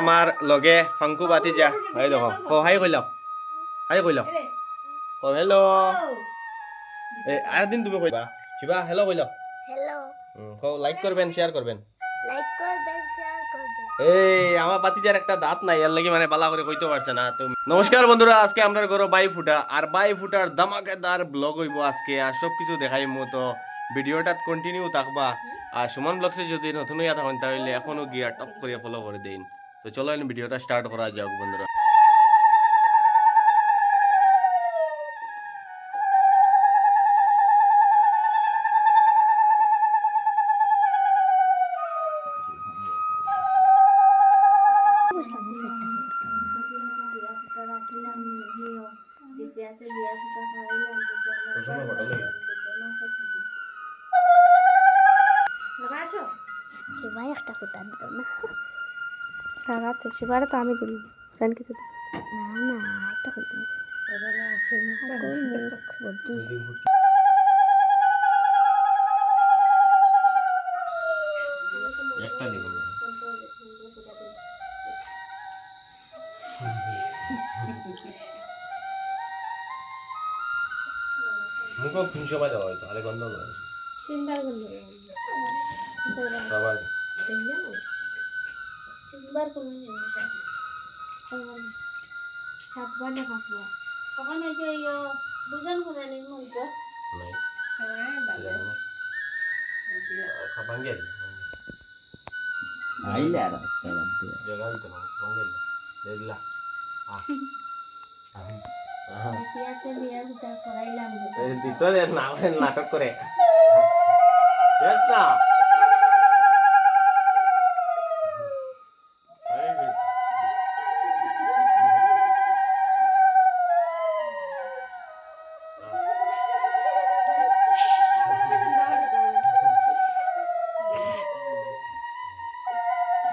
আমার লগে ফাংকু বাতি যা। হাই দেখো কো হাই কইল হাই কইল কো হেলো এ আর দিন তুমি কইবা শিবা হেলো কইল হ্যালো কো লাইক করবেন শেয়ার করবেন লাইক করবেন শেয়ার করবেন এই আমার বাতিজার একটা দাঁত নাই এর লাগি মানে বালা করে কইতে পারছে না। তো নমস্কার বন্ধুরা আজকে আমরা করো বাই ফুটা আর বাই ফুটার ধামাকেদার ব্লগ হইব আজকে আর সব কিছু দেখাই মতো ভিডিওটা কন্টিনিউ থাকবা। আর সুমন ব্লগসে যদি নতুন হইয়া থাকেন তাহলে এখনও গিয়া টপ করিয়া ফলো করে দিন। তো চলো এখন ভিডিওটা স্টার্ট করা যাক বন্ধুরা। সেবাই একটা ফুটা দিত না। তারাতে সেবারে তো আমি দিলাম। ফ্রেন্ডকে তো না না বুদ্ধি একটা দিব মুখ তিনশো বাজা হয়তো আরে গন্ধ তিনবার বলল আবার তিনবার কোনো জিনিস সাতবার না পাঁচবার? কখন হয়েছে ইয়ো দুজন করে নিন মঞ্চ নাই। জানি না। খাবাং গেল আইলে আর রাস্তা বাদ দিয়ে জায়গা হইতো না বাঙ্গেল। দেখলা আহ। নাটক করে। না।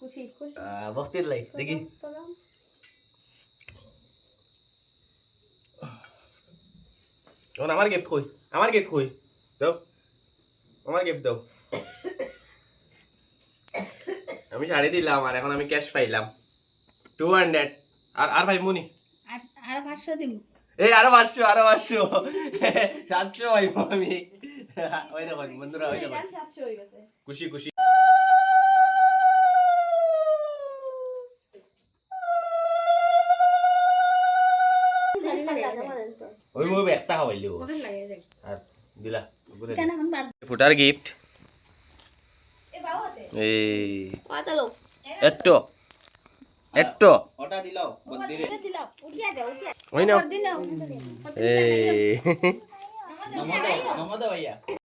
খুশি খুশি বস্তির লাই দেখি। এখন আমার গিফট কই? আমার গিফট কই? দাও। আমার গিফট দাও। আমি শাড়ি দিলাম আর এখন আমি ক্যাশ পাইলাম। টু হান্ড্রেড আর আর ভাই মুনি? আর পাঁচশো দিব। এই আরও পাঁচশো আরও পাঁচশো। সাতশো পাইব আমি। ওই দেখুন বন্ধুরা ওই দেখুন খুশি খুশি। ওই ওই একটা খাওয়াইলি ও আর দিলা কেন এখন বাদ ফুটার গিফট এই। ওটা দিলাও বদ্দিরে। উঠিয়া উঠিয়া ওই এই। ভাইয়া।